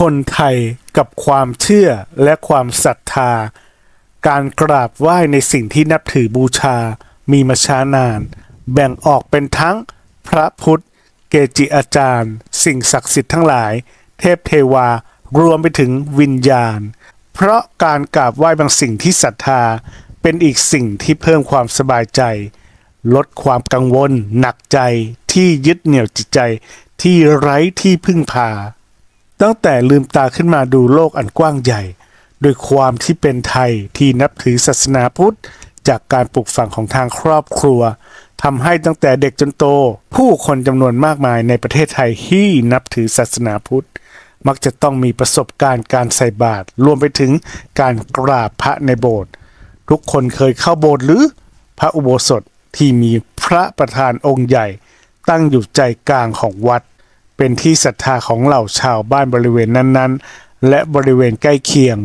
คนไทยกับความเชื่อและความศรัทธา การกราบไหว้ในสิ่งที่นับถือบูชามีมาช้านาน แบ่งออกเป็นทั้งพระพุทธ เกจิอาจารย์ สิ่งศักดิ์สิทธิ์ทั้งหลาย เทพเทวารวมไปถึงวิญญาณ เพราะการกราบไหว้บางสิ่งที่ศรัทธา เป็นอีกสิ่งที่เพิ่มความสบายใจ ลดความกังวล หนักใจที่ยึดเหนี่ยวจิตใจที่ไร้ที่พึ่งพา ตั้งแต่ลืมตาขึ้นมาดูโลกอันกว้างใหญ่ โดยความที่เป็นไทยที่นับถือศาสนาพุทธ จากการปลูกฝังของทางครอบครัวทำให้ตั้งแต่เด็กจนโต ผู้คนจำนวนมากมายในประเทศไทยที่นับถือศาสนาพุทธ มักจะต้องมีประสบการณ์การใส่บาตรรวมไปถึงการกราบพระในโบสถ์ทุกคนเคยเข้าโบสถ์หรือพระอุโบสถที่มีพระประธานองค์ใหญ่ ตั้งอยู่ใจกลางของวัด เป็นที่ศรัทธาของเหล่าชาวบ้านบริเวณนั้นๆ และบริเวณใกล้เคียง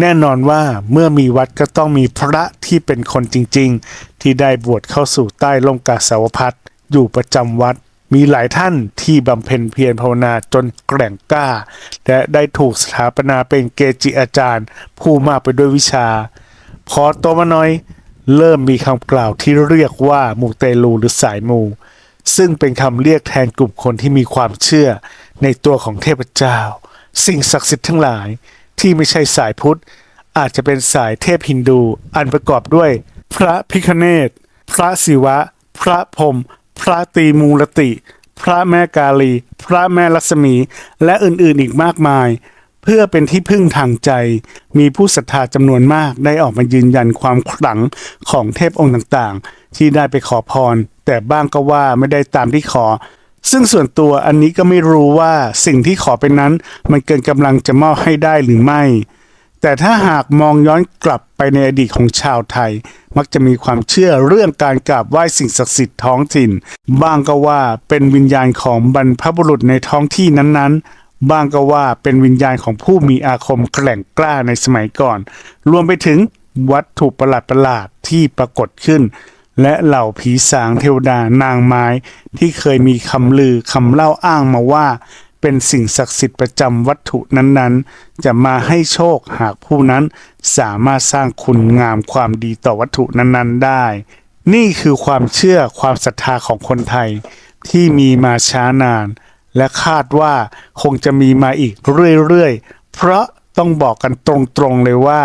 แน่นอนว่าเมื่อมีวัดก็ต้องมีพระที่เป็นคนจริงๆ ที่ได้บวชเข้าสู่ใต้ร่มกาสาวพัดอยู่ประจำวัด มีหลายท่านที่บำเพ็ญเพียรภาวนาจนแกร่งกล้า และได้ถูกสถาปนาเป็นเกจิอาจารย์ ผู้มากไปด้วยวิชา พอโตมาหน่อย เริ่มมีคำกล่าวที่เรียกว่ามูเตลูหรือสายมู ซึ่งเป็นคำเรียกแทนกลุ่มคนที่มีความเชื่อในตัวของเทพเจ้า สิ่งศักดิ์สิทธิ์ทั้งหลายที่ไม่ใช่สายพุทธ อาจจะเป็นสายเทพฮินดู อันประกอบด้วย พระพิคเนตพระศิวะ พระพรมพระตีมูลติ พระแม่กาลี พระแม่ลักษมี และอื่นๆอีกมากมาย เพื่อเป็นที่พึ่งทางใจ มีผู้ศรัทธาจำนวนมากได้ออกมายืนยันความขลังของเทพองค์ต่างๆ ที่ได้ไปขอพร แต่บ้างก็ว่าไม่ได้ตามที่ขอ ซึ่งส่วนตัวอันนี้ก็ไม่รู้ว่าสิ่งที่ขอไปนั้น มันเกินกำลังจะมอบให้ได้หรือไม่ แต่ถ้าหากมองย้อนกลับไปในอดีตของชาวไทย มักจะมีความเชื่อเรื่องการกราบไหว้สิ่งศักดิ์สิทธิ์ท้องถิ่น บ้างก็ว่าเป็นวิญญาณของบรรพบุรุษในท้องที่นั้นๆ บ้างก็ว่าเป็นวิญญาณของผู้มีอาคมแกร่งกล้าในสมัยก่อน รวมไปถึงวัตถุประหลาดๆที่ปรากฏขึ้น และเหล่าผีสางเทวดานางไม้ ที่เคยมีคำลือคำเล่าอ้างมาว่า เป็นสิ่งศักดิ์สิทธิ์ประจำวัตถุนั้นๆ จะมาให้โชคหากผู้นั้นสามารถสร้างคุณงามความดีต่อวัตถุนั้นๆ ได้ นี่คือความเชื่อความศรัทธาของคนไทยที่มีมาช้านาน และคาดว่าคงจะมีมาอีกเรื่อยๆ เพราะต้องบอกกันตรงๆเลยว่า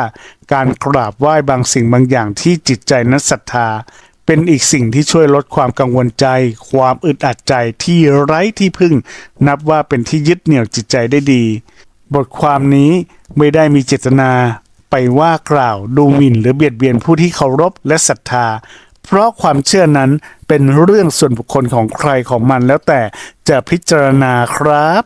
การกราบไหว้บางสิ่งบางอย่างที่จิตใจนั้นศรัทธา เป็นอีกสิ่งที่ช่วยลดความกังวลใจ ความอึดอัดใจที่ไร้ที่พึ่ง นับว่าเป็นที่ยึดเหนี่ยวจิตใจได้ดี บทความนี้ไม่ได้มีเจตนาไปว่ากล่าวดูหมิ่นหรือเบียดเบียนผู้ที่เคารพและศรัทธา เพราะความเชื่อนั้นเป็นเรื่องส่วนบุคคลของใครของมันแล้วแต่จะพิจารณาครับ